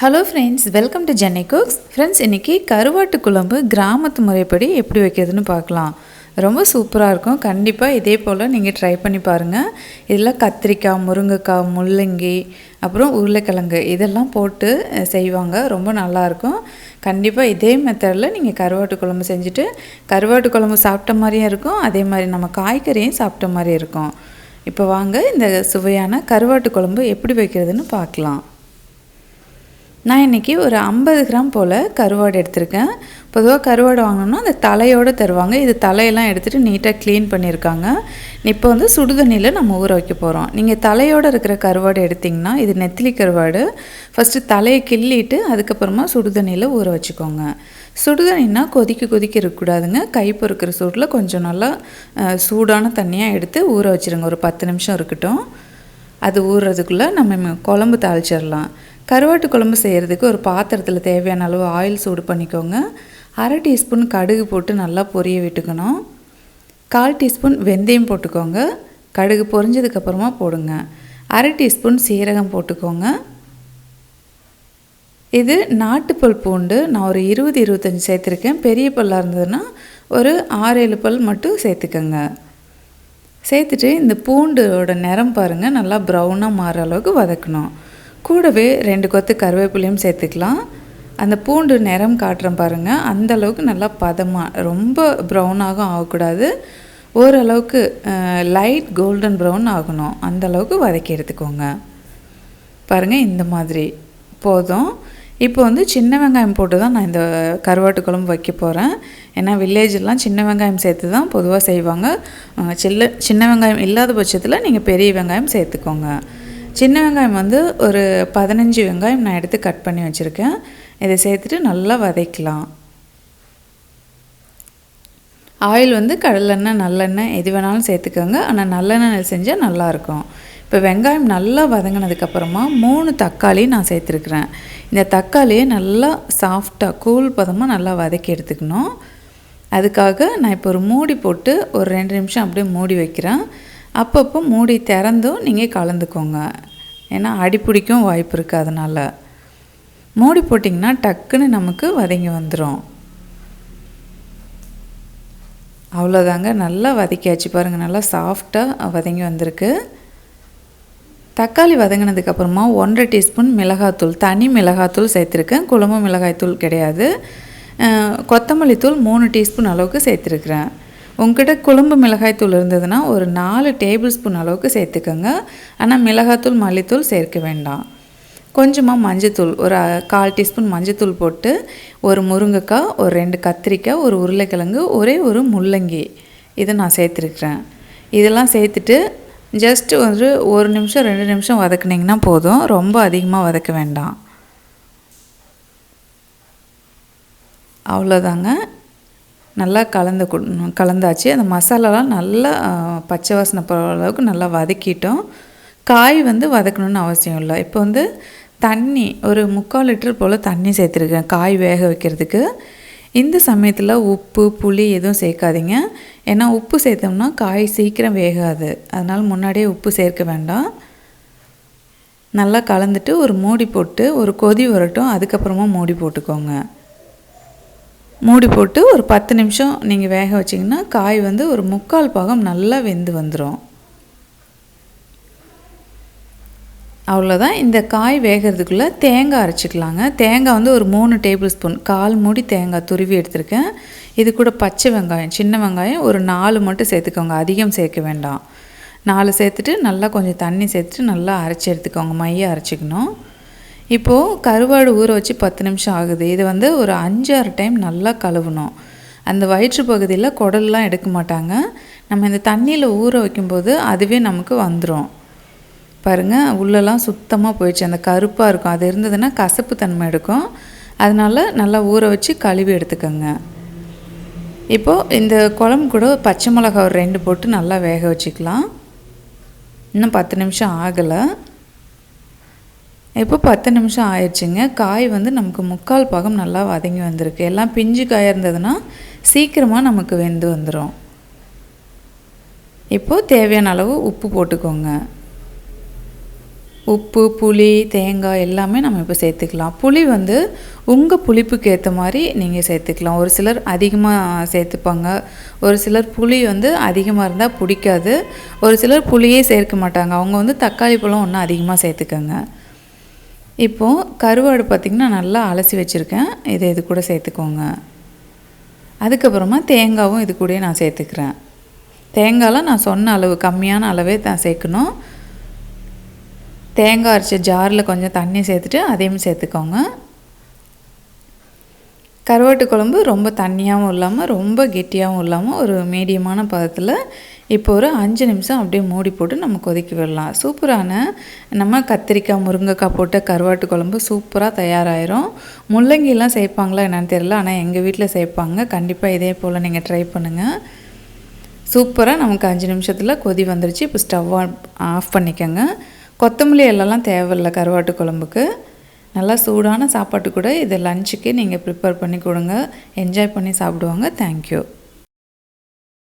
Hello friends welcome to Chennai cooks friends இன்றைக்கி கருவாட்டு குழம்பு கிராமத்து முறைப்படி எப்படி வைக்கிறதுன்னு பார்க்கலாம். ரொம்ப சூப்பராக இருக்கும். கண்டிப்பாக இதே போல் நீங்கள் ட்ரை பண்ணி பாருங்கள் இதில் கத்திரிக்காய் முருங்கைக்காய் முள்ளங்கி அப்புறம் உருளைக்கிழங்கு இதெல்லாம் போட்டு செய்வாங்க. ரொம்ப நல்லாயிருக்கும் கண்டிப்பாக இதே மெத்தடில் நீங்கள் கருவாட்டு குழம்பு செஞ்சுட்டு கருவாட்டு குழம்பு சாப்பிட்ட மாதிரியும் இருக்கும். அதே மாதிரி நம்ம காய்கறியும் சாப்பிட்ட மாதிரி இருக்கும். இப்போ வாங்க இந்த சுவையான கருவாட்டு குழம்பு எப்படி வைக்கிறதுன்னு பார்க்கலாம். நான் இன்றைக்கி ஒரு ஐம்பது கிராம் போல் கருவாடு எடுத்திருக்கேன். பொதுவாக கருவாடு வாங்கினோம்னா அந்த தலையோடு தருவாங்க. இது தலையெல்லாம் எடுத்துகிட்டு நீட்டாக க்ளீன் பண்ணியிருக்காங்க. இப்போ வந்து சுடுதண்ணியில் நம்ம ஊற வைக்க போகிறோம் நீங்கள் தலையோடு இருக்கிற கருவாடு எடுத்திங்கன்னா இது நெத்திலி கருவாடு. ஃபஸ்ட்டு தலையை கிள்ளிட்டு அதுக்கப்புறமா சுடுதண்ணியில் ஊற வச்சுக்கோங்க. சுடுதண்ணின்னா கொதிக்க கொதிக்க இருக்கக்கூடாதுங்க. கை பொறுக்கிற சூட்டில் கொஞ்சம் நல்லா சூடான தண்ணியாக எடுத்து ஊற வச்சுருங்க. ஒரு பத்து நிமிஷம் இருக்கட்டும். அது ஊறுறதுக்குள்ளே நம்ம குழம்பு தாளிச்சிடலாம். கருவாட்டு குழம்பு செய்கிறதுக்கு ஒரு பாத்திரத்தில் தேவையான அளவு ஆயில் சூடு பண்ணிக்கோங்க. அரை டீஸ்பூன் கடுகு போட்டு நல்லா பொரிய விட்டுக்கணும். கால் டீஸ்பூன் வெந்தயம் போட்டுக்கோங்க. கடுகு பொரிஞ்சதுக்கப்புறமா போடுங்க. அரை டீஸ்பூன் சீரகம் போட்டுக்கோங்க. இது நாட்டுப்பல் பூண்டு நான் ஒரு இருபது இருபத்தஞ்சி சேர்த்துருக்கேன். பெரிய பல்லாக இருந்ததுன்னா ஒரு ஆறு ஏழு பல் மட்டும் சேர்த்துக்கோங்க. சேர்த்துட்டு இந்த பூண்டோட நிறம் பாருங்கள் நல்லா ப்ரௌனாக மாற அளவுக்கு வதக்கணும். கூடவே ரெண்டு கொத்து கருவேப்பிலையும் சேர்த்துக்கலாம். அந்த பூண்டு நிறம் காட்டுறேன் பாருங்கள் அந்த அளவுக்கு நல்லா பதமாக ரொம்ப ப்ரௌனாகவும் ஆகக்கூடாது. ஓரளவுக்கு லைட் கோல்டன் ப்ரௌன் ஆகணும். அந்த அளவுக்கு வதக்கி எடுத்துக்கோங்க. பாருங்கள் இந்த மாதிரி. போதும். இப்போ வந்து சின்ன வெங்காயம் போட்டு தான் நான் இந்த கருவாட்டு குழம்பு வைக்க போகிறேன் ஏன்னா வில்லேஜெல்லாம் சின்ன வெங்காயம் சேர்த்து தான் பொதுவாக செய்வாங்க. சில்ல சின்ன வெங்காயம் இல்லாத பட்சத்தில் நீங்கள் பெரிய வெங்காயம் சேர்த்துக்கோங்க. சின்ன வெங்காயம் வந்து ஒரு பதினஞ்சு வெங்காயம் நான் எடுத்து கட் பண்ணி வச்சுருக்கேன். இதை சேர்த்துட்டு நல்லா வதக்கலாம். ஆயில் வந்து கடலெண்ணெய் நல்லெண்ணெய் எது வேணாலும் சேர்த்துக்கோங்க. ஆனால் நல்லெண்ணெய் செஞ்சால் நல்லாயிருக்கும். இப்போ வெங்காயம் நல்லா வதங்கினதுக்கப்புறமா மூணு தக்காளி நான் சேர்த்துருக்குறேன். இந்த தக்காளியை நல்லா சாஃப்டாக கூல் பதமாக நல்லா வதக்கி எடுத்துக்கணும். அதுக்காக நான் இப்போ ஒரு மூடி போட்டு ஒரு ரெண்டு நிமிஷம் அப்படியே மூடி வைக்கிறேன். அப்பப்போ மூடி திறந்தும் நீங்கள் கலந்துக்கோங்க. ஏன்னா அடி பிடிக்கும் வாய்ப்பு இருக்குது அதனால். மூடி போட்டிங்கன்னா டக்குன்னு நமக்கு வதங்கி வந்துடும் அவ்வளோதாங்க. நல்லா வதக்கியாச்சு பாருங்கள் நல்லா சாஃப்டாக வதங்கி வந்திருக்கு. தக்காளி வதங்கினதுக்கப்புறமா ஒன்றரை டீஸ்பூன் மிளகாத்தூள் தனி மிளகாத்தூள் சேர்த்துருக்கேன். குழம்பு மிளகாய்த்தூள் கிடையாது. கொத்தமல்லி தூள் மூணு டீஸ்பூன் அளவுக்கு சேர்த்துருக்குறேன். உங்ககிட்ட குழம்பு மிளகாய்த்தூள் இருந்ததுன்னா ஒரு நாலு டேபிள் ஸ்பூன் அளவுக்கு சேர்த்துக்கோங்க. ஆனால் மிளகாத்தூள் மல்லித்தூள் சேர்க்க வேண்டாம். கொஞ்சமாக மஞ்சத்தூள் ஒரு கால் டீஸ்பூன் மஞ்சத்தூள் போட்டு ஒரு முருங்கைக்காய் ஒரு ரெண்டு கத்திரிக்காய் ஒரு உருளைக்கிழங்கு ஒரே ஒரு முள்ளங்கி. இதை நான் சேர்த்துருக்குறேன். இதெல்லாம் சேர்த்துட்டு ஜஸ்ட் ஒரு ஒரு நிமிஷம் ரெண்டு நிமிஷம் வதக்குனிங்கன்னா போதும். ரொம்ப அதிகமாக வதக்க வேண்டாம். அவ்வளோதாங்க நல்லா கலந்து கொடு- கலந்தாச்சு. அந்த மசாலாலாம் நல்லா பச்சை வாசனை போகிற அளவுக்கு நல்லா வதக்கிட்டோம். காய் வந்து வதக்கணும்னு அவசியம் இல்லை. இப்போ வந்து தண்ணி ஒரு முக்கால் லிட்டர் போல் தண்ணி சேர்த்துருக்கேன் காய் வேக வைக்கிறதுக்கு. இந்த சமயத்தில் உப்பு புளி எதுவும் சேர்க்காதீங்க. ஏன்னா உப்பு சேர்த்தோம்னா காய் சீக்கிரம் வேகாது. அதனால் முன்னாடியே உப்பு சேர்க்க வேண்டாம். நல்லா கலந்துட்டு ஒரு மூடி போட்டு ஒரு கொதி வரட்டும். அதுக்கப்புறமா மூடி போட்டுக்கோங்க. மூடி போட்டு ஒரு பத்து நிமிஷம் நீங்கள் வேக வச்சிங்கன்னா காய் வந்து ஒரு முக்கால் பாகம் நல்லா வெந்து வந்துடும் அவ்வளோதான் இந்த காய் வேகிறதுக்குள்ளே தேங்காய் அரைச்சிக்கலாங்க. தேங்காய் வந்து ஒரு மூணு டேபிள் ஸ்பூன் கால் மூடி தேங்காய் துருவி எடுத்திருக்கேன். இது கூட பச்சை வெங்காயம் சின்ன வெங்காயம் ஒரு நாலு மட்டும் சேர்த்துக்கோங்க. அதிகம் சேர்க்க வேண்டாம். நாலு சேர்த்துட்டு நல்லா கொஞ்சம் தண்ணி சேர்த்துட்டு நல்லா அரைச்சி எடுத்துக்கோங்க. மைய அரைச்சிக்கணும். இப்போது கருவாடு ஊற வச்சு பத்து நிமிஷம் ஆகுது. இது வந்து ஒரு அஞ்சாறு டைம் நல்லா கழுவணும். அந்த வயிற்று பகுதியில் குடல்லாம் எடுக்க மாட்டாங்க. நம்ம இந்த தண்ணியில் ஊற வைக்கும்போது அதுவே நமக்கு வந்துடும் பாருங்கள் உள்ளெல்லாம் சுத்தமாக போயிடுச்சு. அந்த கருப்பாக இருக்கும். அது இருந்ததுன்னா கசப்பு தன்மை எடுக்கும். அதனால நல்லா ஊற வச்சு கழுவி எடுத்துக்கோங்க. இப்போது இந்த குழம்பு கூட பச்சை மிளகா ஒரு ரெண்டு போட்டு நல்லா வேக வச்சுக்கலாம். இன்னும் பத்து நிமிஷம் ஆகலை. இப்போ பத்து நிமிஷம் ஆயிடுச்சுங்க. காய் வந்து நமக்கு முக்கால் பாகம் நல்லா வதங்கி வந்திருக்கு. எல்லாம் பிஞ்சு காயாக இருந்ததுன்னா சீக்கிரமாக நமக்கு வெந்து வந்துடும் இப்போது தேவையான அளவு உப்பு போட்டுக்கோங்க. உப்பு புளி தேங்காய் எல்லாமே நம்ம இப்போ சேர்த்துக்கலாம். புளி வந்து உங்கள் புளிப்புக்கு ஏற்ற மாதிரி நீங்கள் சேர்த்துக்கலாம். ஒரு சிலர் அதிகமாக சேர்த்துப்பாங்க. ஒரு சிலர் புளி வந்து அதிகமாக இருந்தால் பிடிக்காது. ஒரு சிலர் புளியே சேர்க்க மாட்டாங்க. அவங்க வந்து தக்காளி பழம் ஒன்றும் அதிகமாக சேர்த்துக்கோங்க. இப்போது கருவாடு பார்த்திங்கன்னா நல்லா அலசி வச்சுருக்கேன். இதை இது கூட சேர்த்துக்கோங்க. அதுக்கப்புறமா தேங்காவும் இது கூட நான் சேர்த்துக்கிறேன். தேங்காயெலாம் நான் சொன்ன அளவு கம்மியான அளவே தான் சேர்க்கணும். தேங்காய் அரைச்ச ஜாரில் கொஞ்சம் தண்ணி சேர்த்துட்டு அதையும் சேர்த்துக்கோங்க. கருவாட்டு குழம்பு ரொம்ப தண்ணியாகவும் இல்லாமல் ரொம்ப கெட்டியாகவும் இல்லாமல் ஒரு மீடியமான பதத்தில் இப்போ ஒரு அஞ்சு நிமிஷம் அப்படியே மூடி போட்டு நம்ம கொதிக்க விடலாம். சூப்பரான நம்ம கத்திரிக்காய் முருங்கைக்காய் போட்ட கருவாட்டு குழம்பு சூப்பராக தயாராகிரும் முள்ளங்கிலாம் சேர்ப்பாங்களா என்னென்னு தெரியல ஆனால் எங்கள் வீட்டில் சேர்ப்பாங்க. கண்டிப்பாக இதே போல் நீங்கள் ட்ரை பண்ணுங்கள் சூப்பராக நமக்கு அஞ்சு நிமிஷத்தில் கொதி வந்துருச்சு. இப்போ ஸ்டவ் ஆஃப் பண்ணிக்கோங்க. கொத்தமல்லி எல்லாம் தேவையில்லை கருவாட்டு குழம்புக்கு. நல்லா சூடான சாப்பாட்டு கூட இதை லஞ்சுக்கு நீங்கள் ப்ரிப்பேர் பண்ணி கொடுங்க. என்ஜாய் பண்ணி சாப்பிடுவாங்க. தேங்க்யூ